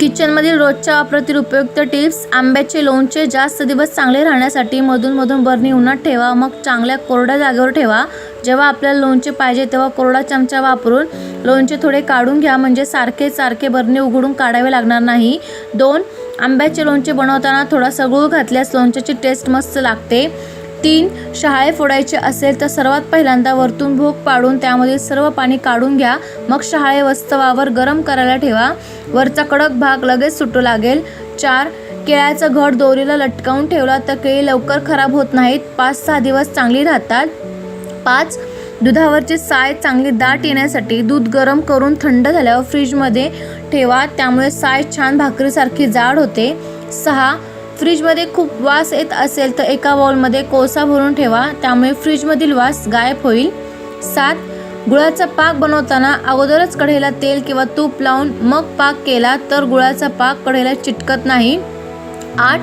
किचनमधील रोजच्या वापरातील उपयुक्त टिप्स आंब्याचे लोणचे जास्त दिवस चांगले राहण्यासाठी मधूनमधून बरणी उन्हात ठेवा मग चांगल्या कोरड्या जागेवर ठेवा. जेव्हा आपल्याला लोणचे पाहिजे तेव्हा कोरडा चमचा वापरून लोणचे थोडे काढून घ्या म्हणजे सारखे सारखे बरणी उघडून काढावे लागणार नाही. दोन आंब्याचे लोणचे बनवताना थोडासा गूळ घातल्यास लोणच्याची टेस्ट मस्त लागते. तीन शहाळे फोडायचे असेल तर सर्वात पहिल्यांदा वरतून भोग पाडून त्यामधील सर्व पाणी काढून घ्या. मग शहाळे वस्तवावर गरम करायला ठेवा. वरचा कडक भाग लगेच सुटू लागेल. चार केळ्याचं घड दोरीला लटकावून ठेवला तर केळी लवकर खराब होत नाहीत. पाच सहा दिवस चांगली राहतात. पाच दुधावरची साय चांगली दाट येण्यासाठी दूध गरम करून थंड झाल्यावर फ्रीजमध्ये ठेवा. त्यामुळे साय छान भाकरीसारखी जाड होते. सहा फ्रीजमध्ये खूप वास येत असेल तर एका बाउलमध्ये कोळसा भरून ठेवा. त्यामुळे फ्रीजमधील वास गायब होईल. सात गुळाचा पाक बनवताना अगोदरच कढईला तेल किंवा तूप लावून मग पाक केला तर गुळाचा पाक कढईला चिटकत नाही. आठ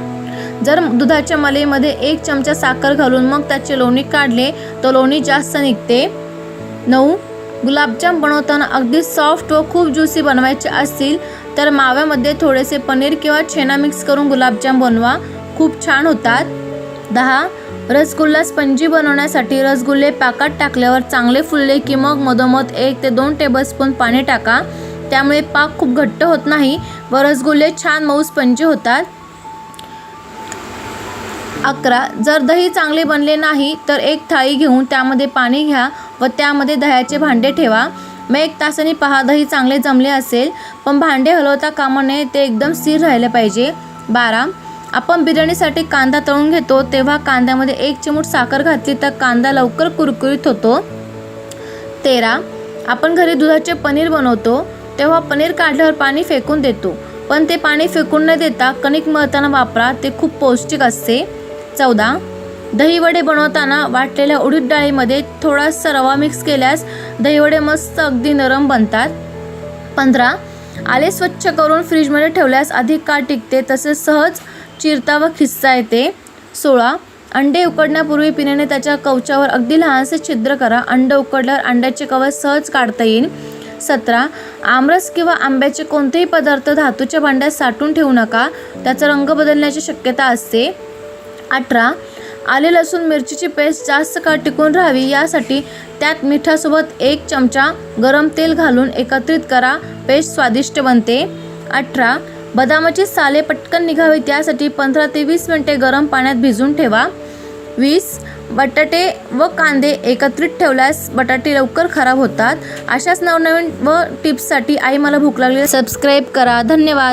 जर दुधाच्या मलईमध्ये एक चमचा साखर घालून मग त्याचे लोणी काढले तर लोणी जास्त निघते. नऊ गुलाबजाम बनवताना अगदी सॉफ्ट व खूप ज्युसी बनवायचे असतील तर माव्यामध्ये थोडेसे पनीर किंवा छेना मिक्स करून गुलाबजाम बनवा. खूप छान होतात. दहा रसगुल्ला स्पंजी बनवण्यासाठी रसगुल्ले पाकात टाकल्यावर चांगले फुलले की मग मधोमध एक ते दोन टेबलस्पून पाणी टाका. त्यामुळे पाक खूप घट्ट होत नाही व रसगुल्ले छान मऊ स्पंजी होतात. अकरा. जर दही चांगले बनले नाही तर एक थाळी घेऊन त्यामध्ये पाणी घ्या व त्यामध्ये दह्याचे भांडे ठेवा. मग एक तासाने पहा दही चांगले जमले असेल पण भांडे हलवता कामा नये ते एकदम स्थिर राहिले पाहिजे. बारा. आपण बिर्याणीसाठी कांदा तळून घेतो तेव्हा कांद्यामध्ये एक चिमूट साखर घातली तर कांदा लवकर कुरकुरीत होतो. तेरा. आपण घरी दुधाचे पनीर बनवतो तेव्हा पनीर काढल्यावर पाणी फेकून देतो. पण ते पाणी फेकून न देता कणिक मळताना वापरा ते खूप पौष्टिक असते. चौदा. दहीवडे बनवताना वाटलेल्या उडीद डाळीमध्ये थोडासा रवा मिक्स केल्यास दहीवडे मस्त अगदी नरम बनतात. पंधरा. आले स्वच्छ करून फ्रीजमध्ये ठेवल्यास अधिक काळ टिकते तसेच सहज चिरता व खिस्सा येते. सोळा. अंडे उकडण्यापूर्वी पिण्याने त्याच्या कवचावर अगदी लहानसे छिद्र करा. अंड उकडल्यावर अंड्याचे कवच सहज काढता येईल. सतरा. आमरस किंवा आंब्याचे कोणतेही पदार्थ धातूच्या भांड्यात साठून ठेवू नका. त्याचा रंग बदलण्याची शक्यता असते. अठरा. आले लसूण मिरचीची पेस्ट जास्त काळ टिकून राहावी यासाठी त्यात मिठासोबत एक चमचा गरम तेल घालून एकत्रित करा. पेस्ट स्वादिष्ट बनते. अठरा. बदामाची साले पटकन निघावी त्यासाठी पंधरा ते वीस मिनिटे गरम पाण्यात भिजून ठेवा. वीस. बटाटे व कांदे एकत्रित ठेवल्यास बटाटे लवकर खराब होतात. अशाच नवनवीन व टिप्ससाठी आई मला भूक लागली. सबस्क्राईब करा. धन्यवाद.